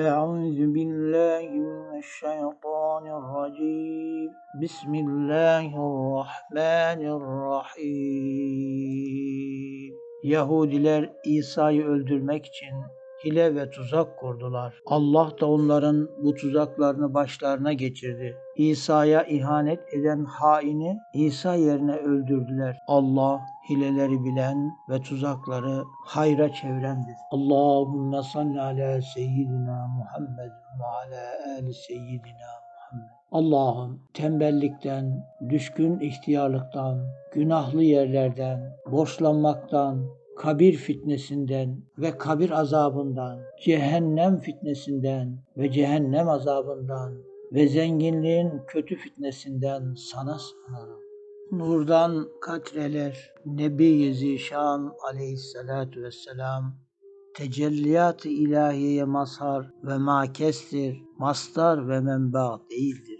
أعوذ بالله من الشيطان الرجيم بسم الله الرحمن الرحيم Yahudiler İsa'yı öldürmek için hile ve tuzak kurdular. Allah da onların bu tuzaklarını başlarına geçirdi. İsa'ya ihanet eden haini İsa yerine öldürdüler. Allah hileleri bilen ve tuzakları hayra çevirendir. Allahümme salli ala seyyidina Muhammed ve ala ali seyyidina Muhammed. Allah'ım tembellikten, düşkün ihtiyarlıktan, günahlı yerlerden, borçlanmaktan, kabir fitnesinden ve kabir azabından, cehennem fitnesinden ve cehennem azabından ve zenginliğin kötü fitnesinden sana sığınırım. Nurdan katreler Nebi Zişan aleyhissalatu vesselam tecelliyat-ı ilahiyeye mazhar ve makestir, mastar ve menba değildir.